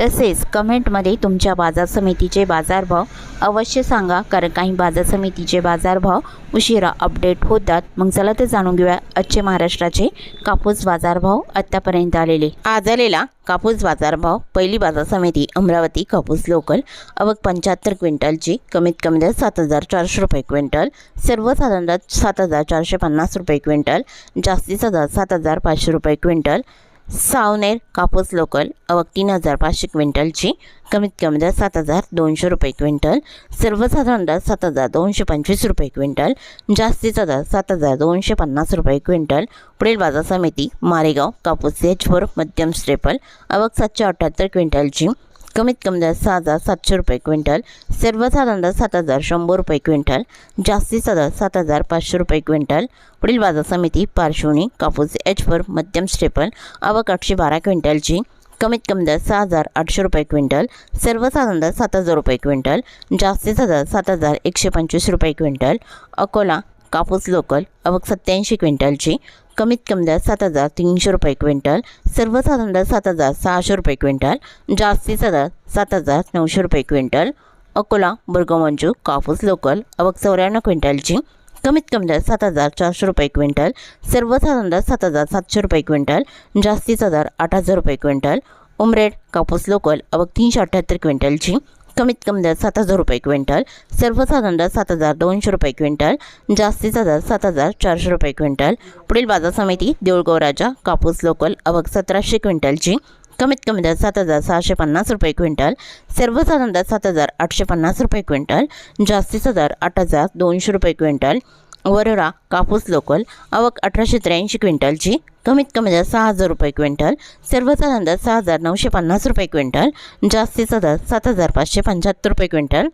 तसेच कमेंटमध्ये तुमच्या बाजार समितीचे बाजारभाव अवश्य सांगा कारण काही बाजार समितीचे बाजारभाव उशिरा अपडेट होतात. मग चला तर जाणून घेऊया आजचे महाराष्ट्राचे कापूस बाजारभाव आत्तापर्यंत आलेले. आज आलेला कापूस बाजारभाव पहिली बाजार समिती अमरावती कापूस लोकल अवक पंच्याहत्तर क्विंटलची कमीत कमी दर सात हजार चारशे रुपये क्विंटल सर्वसाधारण सात हजार चारशे पन्नास रुपये क्विंटल जास्तीचा दर सात हजार पाचशे रुपये क्विंटल सावनेर कापूस लोकल अवक तीन हजार पाचशे क्विंटलची कमीत कमी दर सात हजार दोनशे रुपये क्विंटल सर्वसाधारण दर सात हजार दोनशे पंचवीस रुपये क्विंटल जास्तीचा दर सात हजार दोनशे पन्नास रुपये क्विंटल. पुढील बाजार समिती मारेगाव कापूस एच फोर मध्यम स्टेपल अवक सातशे अठ्ठ्याहत्तर क्विंटलची कमीत कमी दर सहा हजार सातशे रुपये क्विंटल सर्वसाधारण दर सात हजार शंभर रुपये क्विंटल जास्तीचा दर सात हजार पाचशे रुपये क्विंटल. पुढील बाजार समिती पार्श्वनी कापूस एच फोर मध्यम स्टेपल आवक आठशे बारा क्विंटलची कमीत कमी दर सहा हजार आठशे रुपये क्विंटल सर्वसाधारण दर सात हजार रुपये क्विंटल जास्तीचा दर सात हजार एकशे पंचवीस रुपये क्विंटल अकोला कापूस लोकल अवक सत्याऐंशी क्विंटलची कमीत कमी दर सात हजार तीनशे रुपये क्विंटल सर्वसाधारण दर सात हजार सहाशे रुपये क्विंटल जास्तीचा दर सात हजार नऊशे रुपये क्विंटल. अकोला बुरगमंजू कापूस लोकल अवक चौऱ्याण्णव क्विंटलची कमीत कमी दर सात हजार चारशे रुपये क्विंटल सर्वसाधारण दर सात हजार सातशे रुपये क्विंटल जास्तीचा दर आठ हजार रुपये क्विंटल. उमरेड कापूस लोकल अवक तीनशे अठ्ठ्याहत्तर क्विंटलची कमीत कमी दर सात हजार रुपये क्विंटल सर्वसाधारण दर सात हजार दोनशे रुपये क्विंटल जास्तीचा दर सात हजार चारशे रुपये क्विंटल. पुढील बाजार समिती देऊळगाव राजा कापूस लोकल अवक सतराशे क्विंटलची. कमीत कमी दर सात हजार सहाशे पन्नास रुपये क्विंटल सर्वसाधारण दर सात हजार आठशे पन्नास रुपये क्विंटल जास्तीचा दर आठ हजार दोनशे रुपये क्विंटल. वरोरा कापूस लोकल आवक अठराशे त्र्याऐंशी क्विंटलची कमीत कमी दर सहा हजार रुपये क्विंटल सर्वसाधारण दर सहा हजार नऊशे पन्नास रुपये क्विंटल जास्तीचा दर सात हजार पाचशे पंच्याहत्तर रुपये क्विंटल.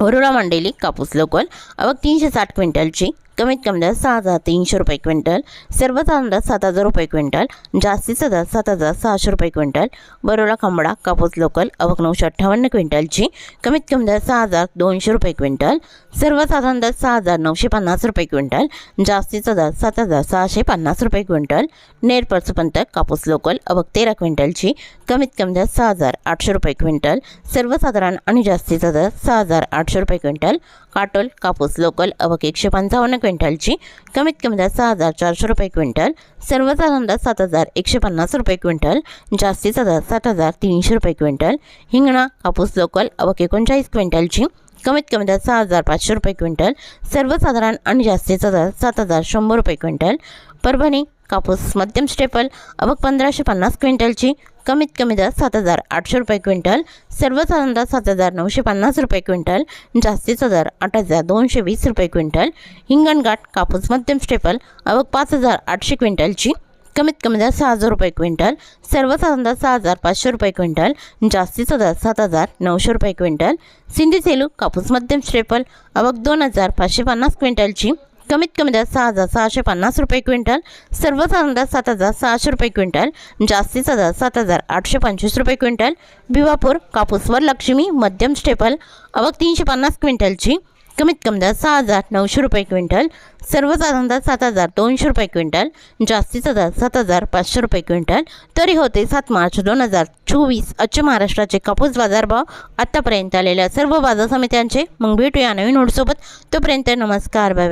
वरोरा मंडेली कापूस लोकल आवक तीनशे साठ क्विंटलची कमीत कमी दर सहा हजार तीनशे रुपये क्विंटल सर्वसाधारण दर सात हजार रुपये क्विंटल जास्तीचा दर सात हजार सहाशे रुपये क्विंटल बरोडा खांबडा कापूस लोकल अवक नऊशे अठ्ठावन्न क्विंटलची कमीत कमी दर सहा हजार दोनशे रुपये क्विंटल सर्वसाधारण दर सहा हजार नऊशे पन्नास रुपये क्विंटल जास्तीचा दर सात हजार सहाशे पन्नास रुपये क्विंटल नेर परसुपंत कापूस लोकल अवक तेरा क्विंटलची कमीत कमी दर सहा हजार आठशे रुपये क्विंटल सर्वसाधारण आणि जास्तीचा दर सहा हजार आठशे रुपये क्विंटल काटोल कापूस लोकल अवक एकशे पंचावन्न क्विंटलची कमीत कमी दर सहा हजार चारशे रुपये क्विंटल सर्वसाधारण दर सात हजार एकशे पन्नास रुपये क्विंटल जास्तीचा दर सात हजार तीनशे रुपये क्विंटल. हिंगणा कापूस लोकल अवक एकोणचाळीस क्विंटलची कमीत कमी दर सहा हजार पाचशे रुपये क्विंटल सर्वसाधारण आणि जास्तीचा दर सात हजार शंभर रुपये क्विंटल. परभणी कापूस मध्यम स्टेपल अबक पंधराशे पन्नास क्विंटलची कमीत कमी दर सात हजार आठशे रुपये क्विंटल सर्वसाधारण दर सात हजार नऊशे पन्नास रुपये क्विंटल जास्तीचा दर आठ हजार दोनशे वीस रुपये क्विंटल. हिंगणघाट कापूस मध्यम स्टेपल अवक पाच हजार आठशे क्विंटलची कमीत कमी दर सहा हजार रुपये क्विंटल सर्वसाधारण दर सहा हजार पाचशे रुपये क्विंटल जास्तीचा दर सात हजार नऊशे रुपये क्विंटल. सिंधी सेलू कापूस मध्यम स्टेपल अवक दोन हजार पाचशे पन्नास क्विंटलची कमीत कमी दर सहा हजार सहाशे पन्नास रुपये क्विंटल सर्वसाधारण दर सात हजार सहाशे रुपये क्विंटल जास्तीचा दर सात हजार आठशे पंचवीस रुपये क्विंटल भिवापूर कापूसवर लक्ष्मी मध्यम स्टेपल अवक तीनशे पन्नास क्विंटलची कमीत कमी दर सहा हजार नऊशे रुपये क्विंटल सर्वसाधारण दर सात हजार दोनशे रुपये क्विंटल जास्तीचा दर सात हजार पाचशे रुपये क्विंटल. तरी होते सात मार्च दोन हजार चोवीस आजच्या महाराष्ट्राचे कापूस बाजारभाव आत्तापर्यंत आलेल्या सर्व बाजार समित्यांचे. मग भेटूया नवीन नोटसोबत तोपर्यंत नमस्कार बाय.